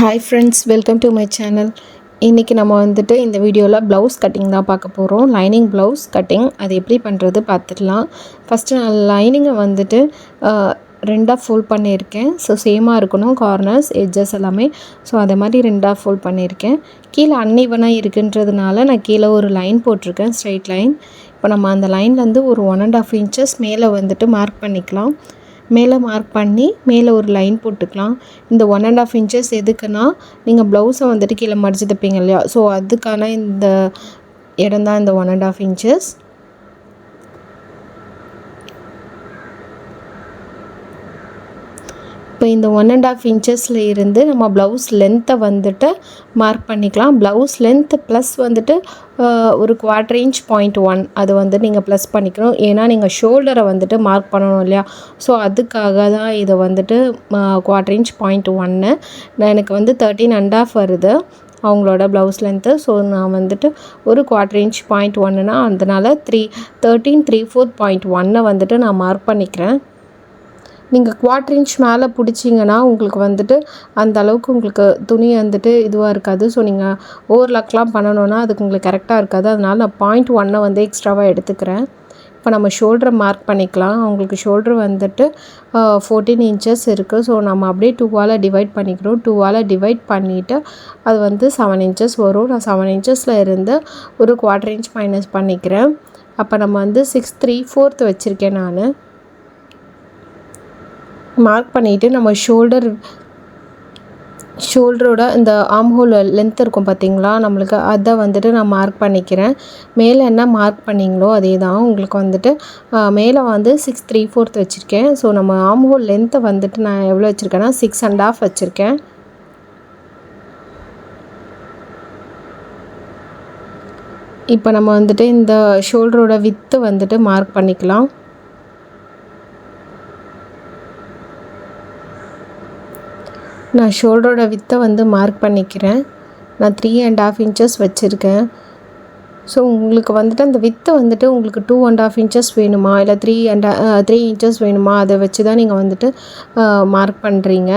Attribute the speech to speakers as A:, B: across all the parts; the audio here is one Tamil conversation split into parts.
A: Hi friends welcome to my channel இன்றைக்கி நம்ம வந்துட்டு இந்த வீடியோவில் ப்ளவுஸ் கட்டிங் தான் பார்க்க போகிறோம் லைனிங் ப்ளவுஸ் கட்டிங் அது எப்படி பண்ணுறது பார்த்துடலாம். ஃபஸ்ட்டு நான் லைனிங்கை வந்துட்டு ரெண்டாக ஃபோல்ட் பண்ணியிருக்கேன். ஸோ சேமாக இருக்கணும் கார்னர்ஸ் எட்ஜஸ் எல்லாமே. ஸோ அதே மாதிரி ரெண்டாக ஃபோல்ட் பண்ணியிருக்கேன். கீழே அன்இவனாக இருக்குன்றதுனால நான் கீழே ஒரு லைன் போட்டிருக்கேன் ஸ்ட்ரைட் லைன் இப்போ நம்ம அந்த லைன்லேருந்து ஒரு ஒன் அண்ட் ஆஃப் இன்ச்சஸ் மேலே வந்துட்டு மார்க் பண்ணிக்கலாம். மேலே மார்க் பண்ணி மேலே ஒரு லைன் போட்டுக்கலாம். இந்த ஒன் அண்ட் ஆஃப் இன்ச்சஸ் எதுக்குன்னா நீங்கள் ப்ளவுஸை வந்துட்டு கீழே மடிச்சு தைப்பீங்க இல்லையா? ஸோ அதுக்கான இந்த இடம் தான் இந்த ஒன் அண்ட் ஆஃப் இன்ச்சஸ் இப்போ இந்த ஒன் அண்ட் ஆஃப் இன்ச்சஸில் இருந்து நம்ம ப்ளவுஸ் லென்த்தை வந்துட்டு மார்க் பண்ணிக்கலாம். ப்ளவுஸ் லென்த் ப்ளஸ் வந்துட்டு ஒரு குவார்டர் இன்ச் பாயிண்ட் ஒன் அது வந்து நீங்கள் ப்ளஸ் பண்ணிக்கணும். ஏன்னா நீங்கள் ஷோல்டரை வந்துட்டு மார்க் பண்ணணும் இல்லையா? ஸோ அதுக்காக தான் இதை வந்துட்டு குவார்டர் இன்ச் பாயிண்ட் ஒன்று எனக்கு வந்து தேர்ட்டின் அண்ட் ஆஃப் வருது அவங்களோட ப்ளவுஸ் லென்த்து ஸோ நான் வந்துட்டு ஒரு குவார்டர் இன்ச் பாயிண்ட் ஒன்றுனா அதனால் three thirteen three four point ஒன்னை வந்துட்டு நான் மார்க் பண்ணிக்கிறேன். நீங்கள் குவார்ட்ரு இன்ச் மேலே பிடிச்சிங்கன்னா உங்களுக்கு வந்துட்டு அந்த அளவுக்கு உங்களுக்கு துணி வந்துட்டு இதுவாக இருக்காது. ஸோ நீங்கள் ஓவர்லாக்லாம் பண்ணணுன்னா அதுக்கு உங்களுக்கு கரெக்டாக இருக்காது. அதனால் நான் பாயிண்ட் ஒன்னை வந்து எக்ஸ்ட்ராவாக எடுத்துக்கிறேன். இப்போ நம்ம ஷோல்டரை மார்க் பண்ணிக்கலாம். அவங்களுக்கு ஷோல்டர் வந்துட்டு ஃபோர்டீன் இன்ச்சஸ் இருக்குது ஸோ நம்ம அப்படியே டூவால் டிவைட் பண்ணிக்கிறோம். டூவால் டிவைட் பண்ணிவிட்டு அது வந்து செவன் இன்ச்சஸ் வரும். நான் செவன் இன்ச்சஸில் இருந்து ஒரு குவார்டர் இன்ச் மைனஸ் பண்ணிக்கிறேன். அப்போ நம்ம வந்து சிக்ஸ் த்ரீ ஃபோர்த் வச்சுருக்கேன் நான். மார்க் பண்ணிவிட்டு நம்ம ஷோல்டர் ஷோல்டரோட இந்த ஆம் ஹோல் லென்த் இருக்கும் பார்த்தீங்களா? நம்மளுக்கு அதை வந்துட்டு நான் மார்க் பண்ணிக்கிறேன். மேலே என்ன மார்க் பண்ணீங்களோ அதே தான். உங்களுக்கு வந்துட்டு மேலே வந்து சிக்ஸ் த்ரீ ஃபோர்த் வச்சுருக்கேன். ஸோ நம்ம ஆம் ஹோல் லென்த்தை வந்துட்டு நான் எவ்வளோ வச்சுருக்கேன்னா சிக்ஸ் அண்ட் ஆஃப் வச்சுருக்கேன். இப்போ நம்ம வந்துட்டு இந்த ஷோல்டரோட வித்து வந்துட்டு மார்க் பண்ணிக்கலாம். நான் ஷோல்டரோட வித்தை வந்து மார்க் பண்ணிக்கிறேன். நான் த்ரீ அண்ட் ஆஃப் இன்ச்சஸ் வச்சுருக்கேன். ஸோ உங்களுக்கு வந்துட்டு அந்த வித்தை வந்துட்டு உங்களுக்கு டூ அண்ட் ஆஃப் இன்ச்சஸ் வேணுமா? இல்லை த்ரீ அண்ட் த்ரீ இன்ச்சஸ் வேணுமா? அதை வச்சு தான் நீங்கள் வந்துட்டு மார்க் பண்ணுறீங்க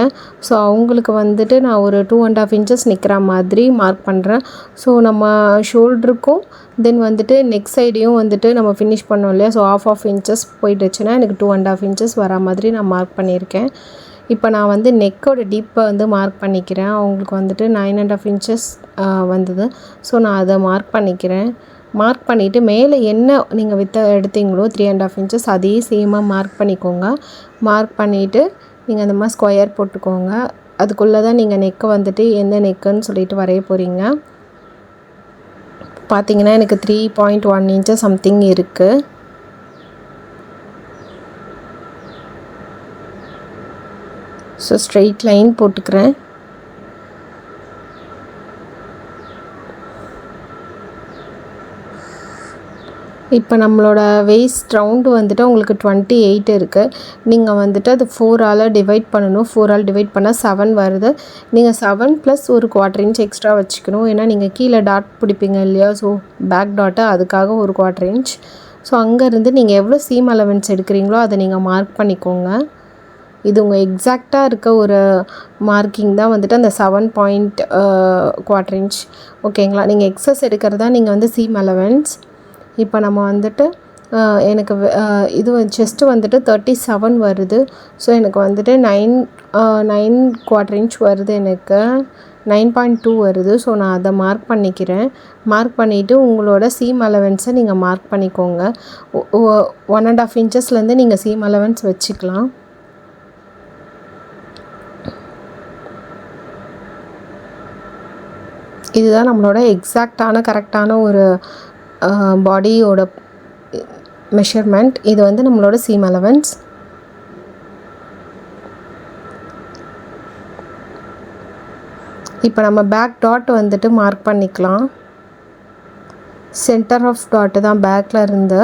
A: ஸோ அவங்களுக்கு வந்துட்டு நான் ஒரு டூ அண்ட் ஆஃப் இன்ச்சஸ் நிற்கிற மாதிரி மார்க் பண்ணுறேன் ஸோ நம்ம ஷோல்டருக்கும் தென் வந்துட்டு நெக் சைடையும் வந்துட்டு நம்ம ஃபினிஷ் பண்ணோம் இல்லையா? ஸோ ஆஃப் ஆஃப் இன்ச்சஸ் போயிட்டுச்சுன்னா எனக்கு டூ அண்ட் ஆஃப் இன்ச்சஸ் வரா மாதிரி நான் மார்க் பண்ணியிருக்கேன். இப்போ நான் வந்து நெக்கோட டீப்பை வந்து மார்க் பண்ணிக்கிறேன். அவங்களுக்கு வந்துட்டு நைன் அண்ட் ஆஃப் இன்ச்சஸ் வந்தது. ஸோ நான் அதை மார்க் பண்ணிக்கிறேன். மார்க் பண்ணிவிட்டு மேலே என்ன நீங்கள் வித்த எடுத்தீங்களோ த்ரீ அண்ட் ஆஃப் இன்ச்சஸ் அதே சேமாக மார்க் பண்ணிக்கோங்க. மார்க் பண்ணிவிட்டு நீங்கள் அந்த மாதிரி ஸ்கொயர் போட்டுக்கோங்க. அதுக்குள்ளே தான் நீங்கள் நெக்கை வந்துட்டு எந்த நெக்குன்னு சொல்லிட்டு வரைய போகிறீங்க பார்த்தீங்கன்னா எனக்கு three point one inches something இருக்குது ஸோ ஸ்ட்ரெயிட் லைன் போட்டுக்கிறேன். இப்போ நம்மளோட வெயிஸ்ட் ரவுண்டு வந்துட்டு உங்களுக்கு டுவெண்ட்டி எயிட் இருக்குது நீங்கள் வந்துட்டு அது ஃபோரால் டிவைட் பண்ணணும். ஃபோர் ஆல் டிவைட் பண்ணால் செவன் வருது. நீங்கள் செவன் ப்ளஸ் ஒரு குவார்டர் இன்ச் எக்ஸ்ட்ரா வச்சுக்கணும். ஏன்னா நீங்கள் கீழே டாட் பிடிப்பீங்க இல்லையா? ஸோ பேக் டாட்டு அதுக்காக ஒரு குவார்டர் இன்ச் ஸோ அங்கேருந்து நீங்கள் எவ்வளோ சீம் அலவன்ஸ் எடுக்கிறீங்களோ அதை நீங்கள் மார்க் பண்ணிக்கோங்க. இது உங்கள் எக்ஸாக்டாக இருக்க ஒரு மார்க்கிங் தான் வந்துட்டு அந்த செவன் பாயிண்ட் குவார்டர் இன்ச் ஓகேங்களா நீங்கள் எக்ஸஸ் எடுக்கிறதா நீங்கள் வந்து சீம் அலவன்ஸ் இப்போ நம்ம வந்துட்டு எனக்கு இது செஸ்ட்டு வந்துட்டு தேர்ட்டி செவன் வருது. ஸோ எனக்கு வந்துட்டு நைன் நைன் குவார்டர் இன்ச் வருது எனக்கு. நைன் பாயிண்ட் டூ வருது. ஸோ நான் அதை மார்க் பண்ணிக்கிறேன். மார்க் பண்ணிவிட்டு உங்களோட சீம் அலவன்ஸை நீங்கள் மார்க் பண்ணிக்கோங்க. ஒன் அண்ட் ஆஃப் இன்ச்சஸ்லேருந்து நீங்கள் சீம் அலவன்ஸ் வச்சுக்கலாம். இதுதான் நம்மளோட எக்ஸாக்டான கரெக்டான ஒரு பாடியோட மெஷர்மெண்ட் இது வந்து நம்மளோட சீம் அலவன்ஸ் இப்போ நம்ம பேக் டாட் வந்துட்டு மார்க் பண்ணிக்கலாம். சென்டர் ஆஃப் டாட்டு தான் பேக்கில் இருந்து.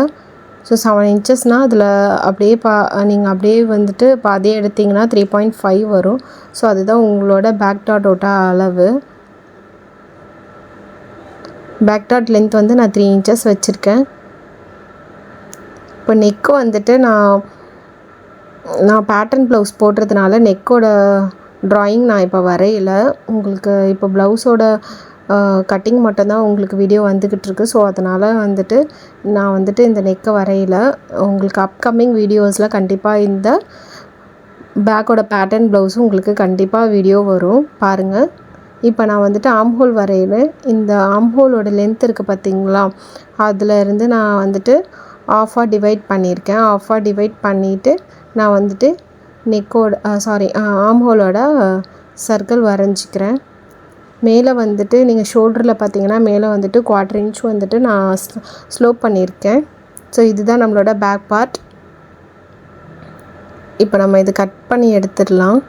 A: ஸோ செவன் இன்ச்சஸ்னால் அதில் அப்படியே பா நீங்கள் அப்படியே வந்துட்டு பாதியே எடுத்தீங்கன்னா த்ரீ பாயிண்ட் ஃபைவ் வரும். ஸோ அதுதான் உங்களோட பேக் டாட்டோட அளவு. பேக் டாட் லென்த் வந்து நான் த்ரீ இன்ச்சஸ் வச்சுருக்கேன். இப்போ நெக்கு வந்துட்டு நான் நான் பேட்டர்ன் ப்ளவுஸ் போடுறதுனால நெக்கோட ட்ராயிங் நான் இப்போ வரையலை. உங்களுக்கு இப்போ ப்ளவுஸோட கட்டிங் மட்டும்தான் உங்களுக்கு வீடியோ வந்துக்கிட்டு இருக்கு. ஸோ அதனால் வந்துட்டு நான் வந்துட்டு இந்த நெக்கை வரையில. உங்களுக்கு அப்கமிங் வீடியோஸில் கண்டிப்பாக இந்த பேக்கோட பேட்டர்ன் ப்ளவுஸும் உங்களுக்கு கண்டிப்பாக வீடியோ வரும். பாருங்கள் இப்போ நான் வந்துட்டு ஆம்ஹோல் வரைவேன். இந்த ஆம்ஹோலோட லென்த் இருக்குது பார்த்தீங்களா? அதில் இருந்து நான் வந்துட்டு ஆஃபாக டிவைட் பண்ணியிருக்கேன். ஆஃபாக டிவைட் பண்ணிவிட்டு நான் வந்துட்டு நெக்கோட சாரி ஆம்ஹோலோட சர்க்கிள் வரைஞ்சிக்கிறேன். மேலே வந்துட்டு நீங்கள் ஷோல்டரில் பார்த்தீங்கன்னா மேலே வந்துட்டு குவார்டர் இன்ச் வந்துட்டு நான் ஸ்லோப் பண்ணியிருக்கேன். ஸோ இதுதான் நம்மளோட பேக் பார்ட் இப்போ நம்ம இது கட் பண்ணி எடுத்துடலாம்.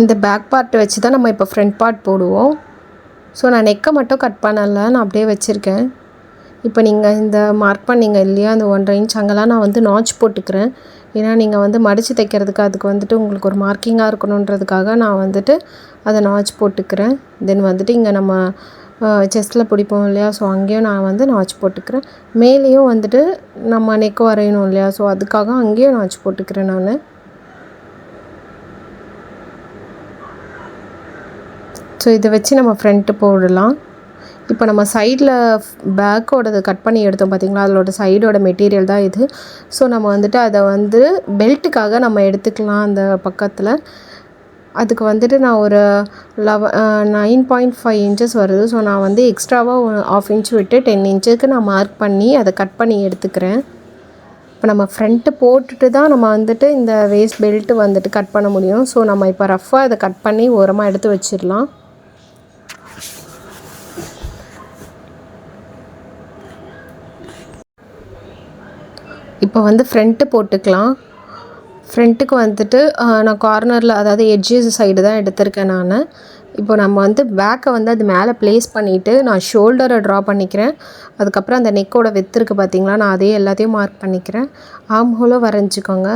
A: இந்த பேக் பார்ட் வச்சு தான் நம்ம இப்போ ஃப்ரண்ட் பார்ட் போடுவோம். ஸோ நான் நெக்கை மட்டும் கட் பண்ணலை. நான் அப்படியே வச்சுருக்கேன். இப்போ நீங்கள் இந்த மார்க் பண்ணீங்க இல்லையா? அந்த ஒன்றரை இன்ச் அங்கெல்லாம் நான் வந்து நாச் போட்டுக்கிறேன். ஏன்னா நீங்கள் வந்து மடித்து தைக்கிறதுக்கு அதுக்கு வந்துட்டு உங்களுக்கு ஒரு மார்க்கிங்காக இருக்கணுன்றதுக்காக நான் வந்துட்டு அதை நாச் போட்டுக்கிறேன். தென் வந்துட்டு இங்கே நம்ம செஸ்ட்டில் பிடிப்போம் இல்லையா? ஸோ அங்கேயும் நான் வந்து நாச் போட்டுக்கிறேன். மேலேயும் வந்துட்டு நம்ம நெக் வரையணும் இல்லையா? ஸோ அதுக்காக அங்கேயும் நாச் போட்டுக்கிறேன் நான். ஸோ இதை வச்சு நம்ம ஃப்ரண்ட்டு போடலாம். இப்போ நம்ம சைடில் பேக்கோடது கட் பண்ணி எடுத்தோம் பார்த்தீங்களா அதோட சைடோட மெட்டீரியல் தான் இது. ஸோ நம்ம வந்துட்டு அதை வந்து பெல்ட்டுக்காக நம்ம எடுத்துக்கலாம் அந்த பக்கத்தில். அதுக்கு வந்துட்டு நான் ஒரு லெவ நைன் பாயிண்ட் ஃபைவ் இன்ச்சஸ் வருது. ஸோ நான் வந்து எக்ஸ்ட்ராவாக ஆஃப் இன்ச் விட்டு டென் இன்ச்சுக்கு நான் மார்க் பண்ணி அதை கட் பண்ணி எடுத்துக்கிறேன். இப்போ நம்ம ஃப்ரண்ட்டு போட்டுட்டு தான் நம்ம வந்துட்டு இந்த வேஸ்ட் பெல்ட்டு வந்துட்டு கட் பண்ண முடியும். ஸோ நம்ம இப்போ ரஃப்பாக அதை கட் பண்ணி ஓரமாக எடுத்து வச்சிடலாம். இப்போ வந்து ஃப்ரண்ட்டு போட்டுக்கலாம். ஃப்ரண்ட்டுக்கு வந்துட்டு நான் கார்னரில் அதாவது எட்ஜஸ் சைடு தான் எடுத்திருக்கேன் நான். இப்போ நம்ம வந்து பேக்கை வந்து அது மேலே ப்ளேஸ் பண்ணிவிட்டு நான் ஷோல்டரை ட்ரா பண்ணிக்கிறேன். அதுக்கப்புறம் அந்த நெக்கோட வித்து இருக்குது பார்த்தீங்களா நான் அதே எல்லாத்தையும் மார்க் பண்ணிக்கிறேன். ஆம் வரைஞ்சிக்கோங்க.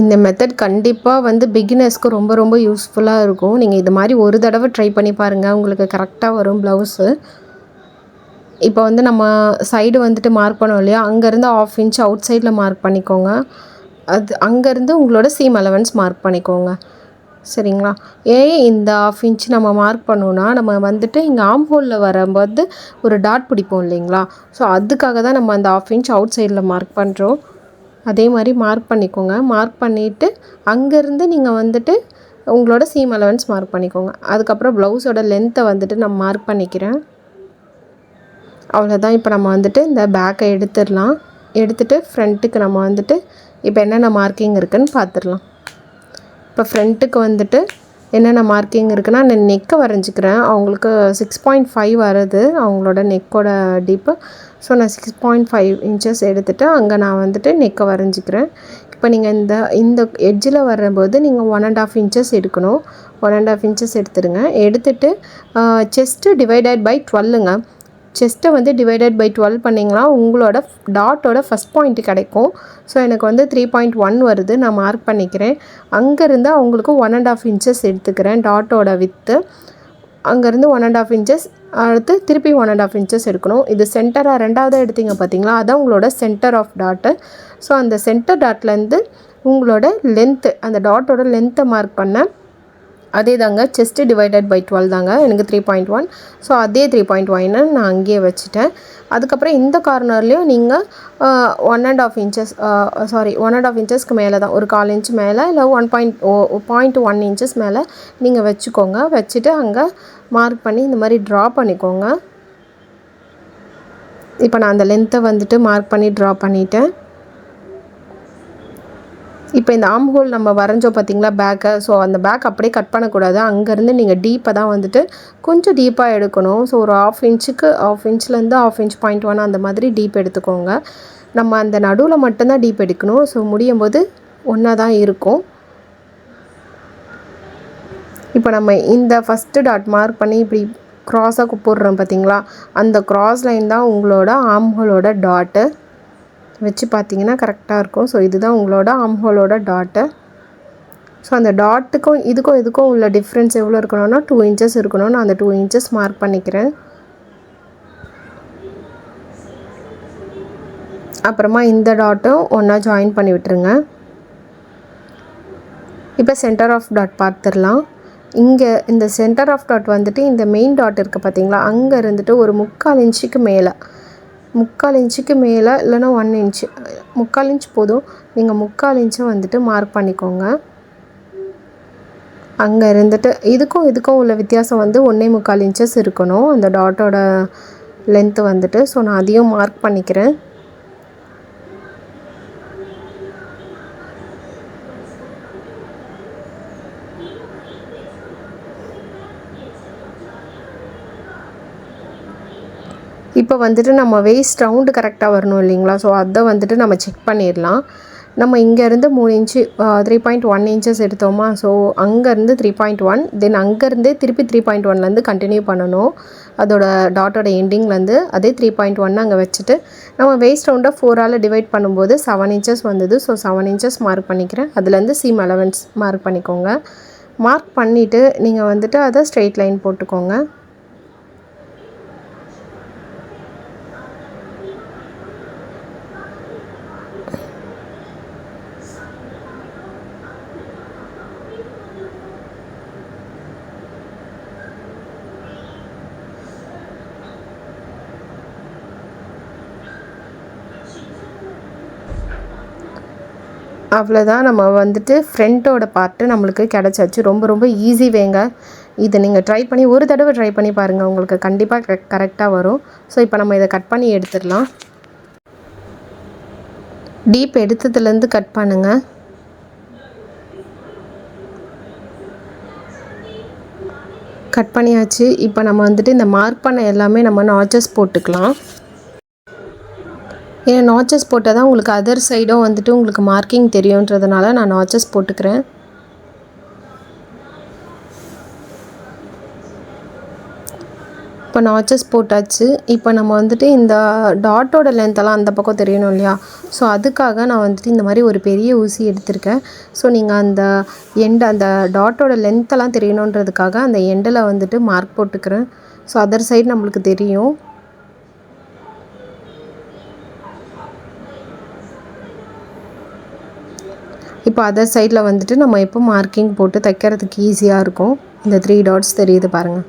A: இந்த மெத்தட் கண்டிப்பாக வந்து பிகினர்ஸ்க்கு ரொம்ப ரொம்ப யூஸ்ஃபுல்லாக இருக்கும். நீங்கள் இது மாதிரி ஒரு தடவை ட்ரை பண்ணி பாருங்கள் உங்களுக்கு கரெக்டாக வரும் ப்ளவுஸு இப்போ வந்து நம்ம சைடு வந்துட்டு மார்க் பண்ணோம் இல்லையா? அங்கேருந்து ஆஃப் இன்ச் அவுட் சைடில் மார்க் பண்ணிக்கோங்க. அது அங்கேருந்து உங்களோட சீம் அலவன்ஸ் மார்க் பண்ணிக்கோங்க. சரிங்களா? ஏன் இந்த ஆஃப் இன்ச் நம்ம மார்க் பண்ணோன்னா நம்ம வந்துட்டு இங்கே ஆம் ஹோலில் வரும்போது ஒரு டாட் பிடிப்போம் இல்லைங்களா? ஸோ அதுக்காக தான் நம்ம அந்த ஆஃப் இன்ச் அவுட் சைடில் மார்க் பண்ணுறோம் அதே மாதிரி மார்க் பண்ணிக்கோங்க. மார்க் பண்ணிவிட்டு அங்கேருந்து நீங்கள் வந்துட்டு உங்களோட சீம் அலவன்ஸ் மார்க் பண்ணிக்கோங்க. அதுக்கப்புறம் ப்ளவுஸோட லென்த்தை வந்துட்டு நான் மார்க் பண்ணிக்கிறேன். அவ்வளோதான் இப்போ நம்ம வந்துட்டு இந்த பேக்கை எடுத்துடலாம். எடுத்துகிட்டு ஃப்ரண்ட்டுக்கு நம்ம வந்துட்டு இப்போ என்னென்ன மார்க்கிங் இருக்குதுன்னு பார்த்துடலாம் இப்போ ஃப்ரண்ட்டுக்கு வந்துட்டு என்னென்ன மார்க்கிங் இருக்குன்னா நான் நெக்கை வரைஞ்சிக்கிறேன். அவங்களுக்கு சிக்ஸ் பாயிண்ட் ஃபைவ் வருது. அவங்களோட நெக்கோட டீப்பு ஸோ நான் சிக்ஸ் பாயிண்ட் ஃபைவ் இன்ச்சஸ் எடுத்துகிட்டு அங்கே நான் வந்துட்டு நெக்கை வரைஞ்சிக்கிறேன். இப்போ நீங்கள் இந்த இந்த எட்ஜில் வரும்போது நீங்கள் ஒன் அண்ட் ஆஃப் இன்ச்சஸ் எடுக்கணும். ஒன் அண்ட் ஆஃப் இன்ச்சஸ் எடுத்துடுங்க. எடுத்துகிட்டு செஸ்ட்டு டிவைடட் பை டுவெல்லுங்க செஸ்ட்டை வந்து டிவைடட் பை டுவெல் பண்ணிங்கன்னா உங்களோட டாட்டோட ஃபஸ்ட் பாயிண்ட் கிடைக்கும். ஸோ எனக்கு வந்து த்ரீ பாயிண்ட் ஒன் வருது. நான் மார்க் பண்ணிக்கிறேன். அங்கேருந்து அவங்களுக்கு ஒன் அண்ட் ஆஃப் இன்ச்சஸ் எடுத்துக்கிறேன் டாட்டோட வித்து அங்கேருந்து ஒன் அண்ட் ஆஃப் இன்ச்சஸ் அடுத்து திருப்பி ஒன் அண்ட் ஆஃப் இன்ச்சஸ் எடுக்கணும். இது சென்டராக ரெண்டாவது எடுத்தீங்க பார்த்தீங்களா? அதான் உங்களோட சென்டர் ஆஃப் டாட்டு ஸோ அந்த சென்டர் டாட்லேருந்து உங்களோட லென்த்து அந்த டாட்டோட லென்த்தை மார்க் பண்ண அதே தாங்க செஸ்ட்டு டிவைடட் பை டுவெல் தாங்க. எனக்கு த்ரீ பாயிண்ட் ஒன் ஸோ அதே த்ரீ பாயிண்ட் ஒன்னு நான் அங்கேயே வச்சுட்டேன். அதுக்கப்புறம் இந்த கார்னர்லேயும் நீங்கள் one and half inches sorry one and half இன்ச்சஸ்க்கு மேலே தான். ஒரு கால் இன்ச் மேலே இல்லை one point O point one inches மேலே நீங்கள் வச்சுக்கோங்க. வச்சுட்டு அங்கே மார்க் பண்ணி இந்த மாதிரி ட்ரா பண்ணிக்கோங்க. இப்போ நான் அந்த லென்த்தை வந்துட்டு மார்க் பண்ணி ட்ரா பண்ணிட்டேன். இப்போ இந்த ஆம் ஹோல் நம்ம வரைஞ்சோம் பார்த்தீங்களா பேக்கை ஸோ அந்த பேக் அப்படியே கட் பண்ணக்கூடாது. அங்கேருந்து நீங்கள் டீப்பை தான் வந்துட்டு கொஞ்சம் டீப்பாக எடுக்கணும். ஸோ ஒரு ஆஃப் இன்ச்சுக்கு ஆஃப் இன்ச்லேருந்து ஆஃப் இன்ச் பாயிண்ட் ஒன் அந்த மாதிரி டீப் எடுத்துக்கோங்க. நம்ம அந்த நடுவில் மட்டும்தான் டீப் எடுக்கணும். ஸோ முடியும் போது ஒன்றா தான் இருக்கும். இப்போ நம்ம இந்த ஃபஸ்ட்டு டாட் மார்க் பண்ணி இப்படி க்ராஸாக போடுறோம் பார்த்தீங்களா அந்த க்ராஸ் லைன் தான் உங்களோட ஆம்ஹோலோட டாட்டு வச்சு பார்த்தீங்கன்னா கரெக்டாக இருக்கும். ஸோ இதுதான் உங்களோட ஆம்ஹோலோட டாட்டு ஸோ அந்த டாட்டுக்கும் இதுக்கும் இதுக்கும் உள்ள டிஃப்ரென்ஸ் எவ்வளோ இருக்கணும்னா டூ இன்ச்சஸ் இருக்கணும் நான் அந்த டூ இன்ச்சஸ் மார்க் பண்ணிக்கிறேன். அப்புறமா இந்த டாட்டும் ஒன்றா ஜாயின் பண்ணி விட்டுருங்க. இப்போ சென்டர் ஆஃப் டாட் பார்த்துடலாம். இங்கே இந்த சென்டர் ஆஃப் டாட் வந்துட்டு இந்த மெயின் டாட் இருக்குது பார்த்தீங்களா? அங்கே இருந்துட்டு ஒரு முக்கால் இன்ச்சுக்கு மேலே. முக்கால் இன்ச்சுக்கு மேலே இல்லைன்னா ஒன் இன்ச்சு. முக்கால் இன்ச் போதும். நீங்கள் முக்கால் இன்ச்சை வந்துட்டு மார்க் பண்ணிக்கோங்க. அங்கே இருந்துட்டு இதுக்கும் இதுக்கும் உள்ள வித்தியாசம் வந்து ஒன்றே முக்கால் இன்ச்சஸ் இருக்கணும். அந்த டாட்டோட லென்த்து வந்துட்டு. ஸோ நான் அதையும் மார்க் பண்ணிக்கிறேன். இப்போ வந்துட்டு நம்ம வேஸ்ட் ரவுண்டு கரெக்டாக வரணும் இல்லைங்களா? ஸோ அதை வந்துட்டு நம்ம செக் பண்ணிடலாம். நம்ம இங்கேருந்து மூணு inch three point one inches எடுத்தோமா? So அங்கேருந்து த்ரீ பாயிண்ட் ஒன் தென் அங்கேருந்தே திருப்பி த்ரீ பாயிண்ட் ஒன்லேருந்து கண்டினியூ பண்ணணும். அதோட டாட்டோட எண்டிங்லேருந்து அதே த்ரீ பாயிண்ட் ஒன் அங்கே வச்சுட்டு நம்ம வேஸ்ட் ரவுண்டை ஃபோரால் டிவைட் பண்ணும்போது செவன் இன்ச்சஸ் வந்தது. ஸோ செவன் இன்ச்சஸ் மார்க் பண்ணிக்கிறேன். அதுலேருந்து சீம் அலவன்ஸ் மார்க் பண்ணிக்கோங்க. மார்க் பண்ணிவிட்டு நீங்கள் வந்துட்டு அதை ஸ்ட்ரெயிட் லைன் போட்டுக்கோங்க. அவ்வளோதான் நம்ம வந்துட்டு ஃப்ரண்ட்டோட பார்ட்டு நம்மளுக்கு கிடச்சாச்சு. ரொம்ப ரொம்ப ஈஸி வேங்க. இதை நீங்கள் ட்ரை பண்ணி ஒரு தடவை ட்ரை பண்ணி பாருங்கள் உங்களுக்கு கண்டிப்பாக கரெக்டாக வரும். ஸோ இப்போ நம்ம இதை கட் பண்ணி எடுத்துடலாம். டீப் எடுத்ததுலேருந்து கட் பண்ணுங்கள் கட் பண்ணியாச்சு. இப்போ நம்ம வந்துட்டு இந்த மார்க் பண்ண எல்லாமே நம்ம நாச்சஸ் போட்டுக்கலாம். ஏன்னா நாச்சஸ் போட்டால் தான் உங்களுக்கு அதர் சைடும் வந்துட்டு உங்களுக்கு மார்க்கிங் தெரியுன்றதுனால நான் நாச்சஸ் போட்டுக்கிறேன். இப்போ நாச்சஸ் போட்டாச்சு. இப்போ நம்ம வந்துட்டு இந்த டாட்டோட லென்த்தெல்லாம் அந்த பக்கம் தெரியணும் இல்லையா? ஸோ அதுக்காக நான் வந்துட்டு இந்த மாதிரி ஒரு பெரிய ஊசி எடுத்திருக்கேன். ஸோ நீங்கள் அந்த எண்ட் அந்த டாட்டோட லென்த்தெல்லாம் தெரியணுன்றதுக்காக அந்த எண்டில் வந்துட்டு மார்க் போட்டுக்கிறேன். ஸோ அதர் சைடு நம்மளுக்கு தெரியும். இப்போ அதர் சைடில் வந்துட்டு நம்ம எப்போ மார்க்கிங் போட்டு தைக்கிறதுக்கு ஈஸியாக இருக்கும். இந்த த்ரீ டாட்ஸ் தெரியுது பாருங்கள்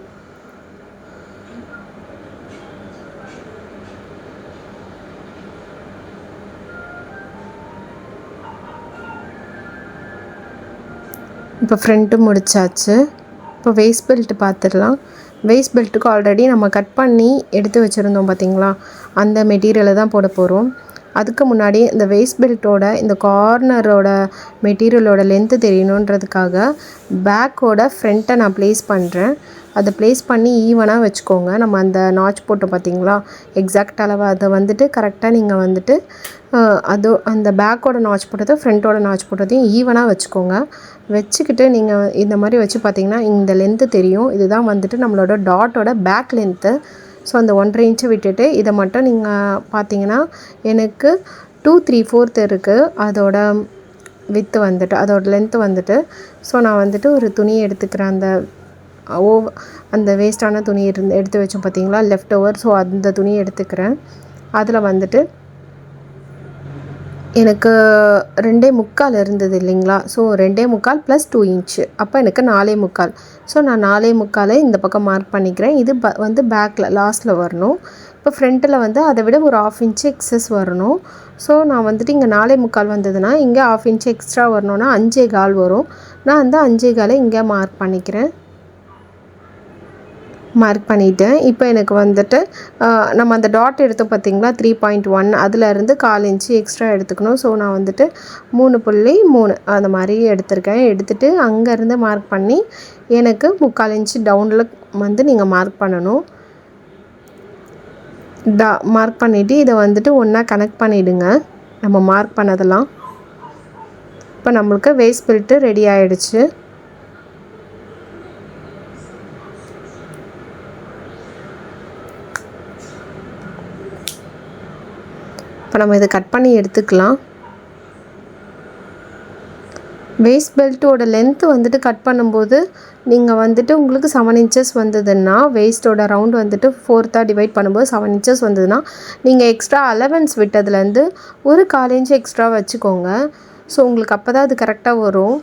A: இப்போ ஃப்ரண்ட்டு முடிச்சாச்சு. இப்போ வேஸ்ட் பெல்ட் பார்த்துடலாம் வேஸ்ட் பெல்ட்டுக்கு ஆல்ரெடி நம்ம கட் பண்ணி எடுத்து வச்சுருந்தோம் பார்த்தீங்களா அந்த மெட்டீரியலை தான் போட போகிறோம் அதுக்கு முன்னாடி இந்த வேஸ்ட் பெல்ட்டோட இந்த கார்னரோட மெட்டீரியலோட லென்த்து தெரியணுன்றதுக்காக பேக்கோட ஃப்ரண்ட்டை நான் ப்ளேஸ் பண்ணுறேன் அதை ப்ளேஸ் பண்ணி ஈவனாக வச்சுக்கோங்க. நம்ம அந்த நாச் போட்டோம் பார்த்தீங்களா? எக்ஸாக்ட் அளவு. அதை வந்துட்டு கரெக்டாக நீங்கள் வந்துட்டு அதோ அந்த பேக்கோட நாச் போட்டதை ஃப்ரண்ட்டோட நாச் போட்டதையும் ஈவனாக வச்சுக்கோங்க. வச்சுக்கிட்டு நீங்கள் இந்த மாதிரி வச்சு பார்த்தீங்கன்னா இந்த லென்த்து தெரியும். இதுதான் வந்துட்டு நம்மளோட டாட்டோட பேக் லென்த்து ஸோ அந்த ஒன்றரை இன்ச்சு விட்டுட்டு இதை மட்டும் நீங்கள் பார்த்தீங்கன்னா எனக்கு டூ த்ரீ ஃபோர்த் இருக்குது அதோட வித்து வந்துட்டு அதோட லென்த்து வந்துட்டு. ஸோ நான் வந்துட்டு ஒரு துணி எடுத்துக்கிறேன் அந்த ஓ அந்த வேஸ்ட்டான துணி இருந்து எடுத்து வச்சோம் பார்த்தீங்களா? லெஃப்ட் ஓவர் ஸோ அந்த துணி எடுத்துக்கிறேன். அதில் வந்துட்டு எனக்கு ரெண்டே முக்கால் இருந்தது இல்லைங்களா? ஸோ ரெண்டே முக்கால் ப்ளஸ் டூ இன்ச்சு அப்போ எனக்கு நாலே முக்கால். ஸோ நான் நாலே முக்காலே இந்த பக்கம் மார்க் பண்ணிக்கிறேன். இது ப வந்து பேக்கில் லாஸ்ட்டில் வரணும். இப்போ ஃப்ரண்ட்டில் வந்து அதை விட ஒரு ஆஃப் இன்ச்சு எக்ஸஸ் வரணும். ஸோ நான் வந்துட்டு இங்கே நாலே முக்கால் வந்ததுன்னா இங்கே ஆஃப் இன்ச்சு எக்ஸ்ட்ரா வரணும்னா அஞ்சே கால் வரும். நான் அந்த அஞ்சே காலை இங்கே மார்க் பண்ணிக்கிறேன். மார்க் பண்ணிவிட்டேன் இப்போ எனக்கு வந்துட்டு நம்ம அந்த டாட் எடுத்தோம் பார்த்திங்களா த்ரீ பாயிண்ட் ஒன் அதிலேருந்து கால் இன்ச்சு எக்ஸ்ட்ரா எடுத்துக்கணும். ஸோ நான் வந்துட்டு மூணு புள்ளி மூணு அந்த மாதிரி எடுத்திருக்கேன். எடுத்துகிட்டு அங்கேருந்து மார்க் பண்ணி எனக்கு முக்கால் இன்ச்சு டவுனில் வந்து நீங்கள் மார்க் பண்ணணும். டா மார்க் பண்ணிவிட்டு இதை வந்துட்டு ஒன்றா கனெக்ட் பண்ணிவிடுங்க நம்ம மார்க் பண்ணதெல்லாம். இப்போ நம்மளுக்கு வேஸ்ட் பில்ட்டு ரெடி ஆகிடுச்சு இப்போ நம்ம இதை கட் பண்ணி எடுத்துக்கலாம். வேஸ்ட் பெல்ட்டோட லென்த்து வந்துட்டு கட் பண்ணும்போது நீங்கள் வந்துட்டு உங்களுக்கு செவன் இன்ச்சஸ் வந்ததுன்னா வேஸ்ட்டோட ரவுண்ட் வந்துட்டு ஃபோர்த்தாக டிவைட் பண்ணும்போது செவன் இன்ச்சஸ் வந்ததுன்னா நீங்கள் எக்ஸ்ட்ரா அலவன்ஸ் விட்டதுலேருந்து ஒரு கால் இன்ச்சு எக்ஸ்ட்ரா வச்சுக்கோங்க. ஸோ உங்களுக்கு அப்போ தான் அது கரெக்டாக வரும்.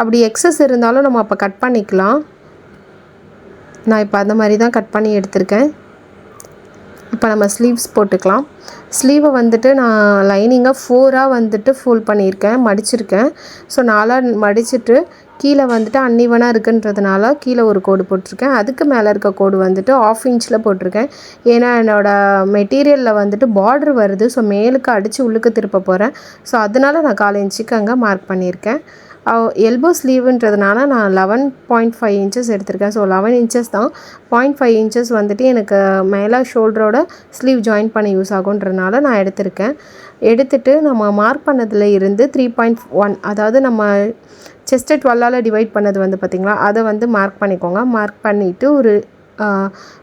A: அப்படி எக்ஸஸ் இருந்தாலும் நம்ம அப்போ கட் பண்ணிக்கலாம். நான் இப்போ அந்த மாதிரி தான் கட் பண்ணி எடுத்திருக்கேன். இப்போ நம்ம ஸ்லீவ்ஸ் போட்டுக்கலாம். ஸ்லீவை வந்துட்டு நான் லைனிங்காக ஃபோராக வந்துட்டு ஃபோல்ட் பண்ணியிருக்கேன் மடிச்சிருக்கேன். ஸோ நாலாக மடிச்சிட்டு கீழே வந்துட்டு அன்னிவனாக இருக்குன்றதுனால கீழே ஒரு கோடு போட்டிருக்கேன். அதுக்கு மேலே இருக்க கோடு வந்துட்டு ஆஃப் இன்ச்சில் போட்டிருக்கேன். ஏன்னா என்னோடய மெட்டீரியலில் வந்துட்டு பார்டர் வருது. ஸோ மேலுக்கு அடித்து உள்ளுக்கு திருப்ப போகிறேன் ஸோ அதனால நான் கால் இன்ச்சுக்கு அங்கே மார்க் பண்ணியிருக்கேன். எல்போ ஸ்லீவுன்றதுனால நான் லெவன் பாயிண்ட் ஃபைவ் இன்ச்சஸ் எடுத்திருக்கேன். ஸோ லெவன் இன்ச்சஸ் தான். பாயிண்ட் ஃபைவ் இன்ச்சஸ் வந்துட்டு எனக்கு மேலே ஷோல்டரோட ஸ்லீவ் ஜாயின் பண்ண யூஸ் ஆகுன்றதுனால நான் எடுத்திருக்கேன். எடுத்துட்டு நம்ம மார்க் பண்ணதில் இருந்து த்ரீ பாயிண்ட் ஒன் அதாவது நம்ம செஸ்ட்டு டுவெல்லால் டிவைட் பண்ணது வந்து பார்த்திங்களா அதை வந்து மார்க் பண்ணிக்கோங்க. மார்க் பண்ணிவிட்டு ஒரு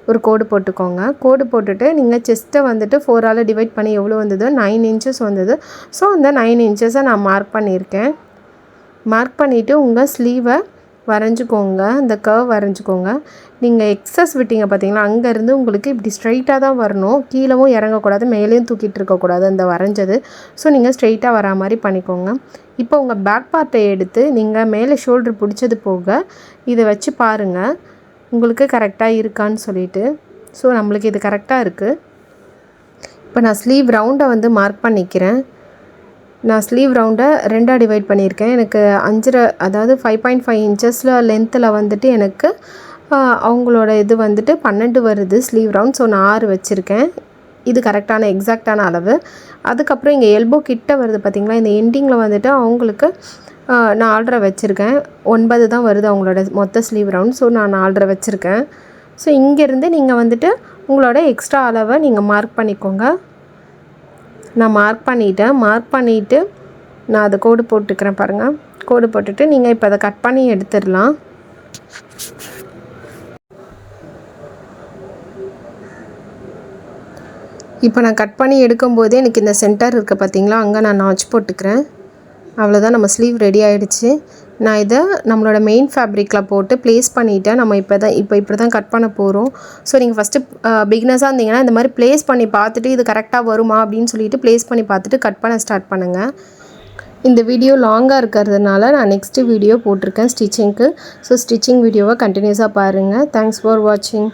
A: ஒரு கோடு போட்டுக்கோங்க. கோடு போட்டுட்டு நீங்கள் செஸ்ட்டை வந்துட்டு ஃபோரால் டிவைட் பண்ணி எவ்வளோ வந்தது நைன் இன்ச்சஸ் வந்தது. ஸோ அந்த நைன் இன்ச்சஸை நான் மார்க் பண்ணியிருக்கேன். மார்க் பண்ணிவிட்டு உங்கள் ஸ்லீவை வரைஞ்சிக்கோங்க. அந்த கர்வ் வரைஞ்சிக்கோங்க. நீங்கள் எக்ஸஸ் விட்டீங்க பார்த்தீங்களா அங்கேருந்து உங்களுக்கு இப்படி ஸ்ட்ரைட்டாக தான் வரணும். கீழவும் இறங்கக்கூடாது மேலேயும் தூக்கிட்டு இருக்கக்கூடாது அந்த வரைஞ்சது. ஸோ நீங்கள் ஸ்ட்ரைட்டாக வரா மாதிரி பண்ணிக்கோங்க. இப்போ உங்கள் பேக் பார்ட்டை எடுத்து நீங்கள் மேலே ஷோல்ட்ரு பிடிச்சது போக இதை வச்சு பாருங்கள் உங்களுக்கு கரெக்டாக இருக்கான்னு சொல்லிட்டு. ஸோ நம்மளுக்கு இது கரெக்டாக இருக்குது இப்போ நான் ஸ்லீவ் ரவுண்டை வந்து மார்க் பண்ணிக்கிறேன். நான் ஸ்லீவ் ரவுண்டை ரெண்டாக டிவைட் பண்ணியிருக்கேன். எனக்கு அஞ்சரை அதாவது ஃபைவ் பாயிண்ட் ஃபைவ் இன்ச்சஸில் லென்த்தில் வந்துட்டு எனக்கு அவங்களோட இது வந்துட்டு பன்னெண்டு வருது ஸ்லீவ் ரவுண்ட் ஸோ நான் ஆறு வச்சுருக்கேன். இது கரெக்டான எக்ஸாக்டான அளவு. அதுக்கப்புறம் இங்கே எல்போ கிட்ட வருது பார்த்திங்களா இந்த எண்டிங்கில் வந்துட்டு அவங்களுக்கு நான் ஆர்டரை வச்சுருக்கேன். ஒன்பது தான் வருது அவங்களோட மொத்த ஸ்லீவ் ரவுண்ட் ஸோ நான் ஆர்டரை வச்சுருக்கேன். ஸோ இங்கேருந்து நீங்கள் வந்துட்டு உங்களோட எக்ஸ்ட்ரா அளவை நீங்கள் மார்க் பண்ணிக்கோங்க. நான் மார்க் பண்ணிவிட்டேன் மார்க் பண்ணிவிட்டு நான் அதை கோடு போட்டுக்கிறேன் பாருங்கள் கோடு போட்டுட்டு நீங்கள் இப்போ அதை கட் பண்ணி எடுத்துடலாம். இப்போ நான் கட் பண்ணி எடுக்கும்போதே எனக்கு இந்த சென்டர் இருக்குது பார்த்தீங்களா அங்கே நான் நாச் போட்டுக்கிறேன். அவ்வளோதான் நம்ம ஸ்லீவ் ரெடி ஆகிடுச்சு நான் இதை நம்மளோட மெயின் ஃபேப்ரிக்கில் போட்டு ப்ளேஸ் பண்ணிவிட்டேன் நம்ம இப்போ தான் இப்போ இப்படி தான் கட் பண்ண போகிறோம் ஸோ நீங்கள் ஃபஸ்ட்டு பிக்னஸாக இருந்தீங்கன்னா இந்த மாதிரி ப்ளேஸ் பண்ணி பார்த்துட்டு இது கரெக்டாக வருமா அப்படின்னு சொல்லிட்டு ப்ளேஸ் பண்ணி பார்த்துட்டு கட் பண்ண ஸ்டார்ட் பண்ணுங்கள் இந்த வீடியோ லாங்காக இருக்கிறதுனால நான் நெக்ஸ்ட்டு வீடியோ போட்டிருக்கேன் ஸ்டிச்சிங்க்கு ஸோ ஸ்டிச்சிங் வீடியோவை கண்டினியூஸாக பாருங்கள் தேங்க்ஸ் ஃபார் வாட்சிங்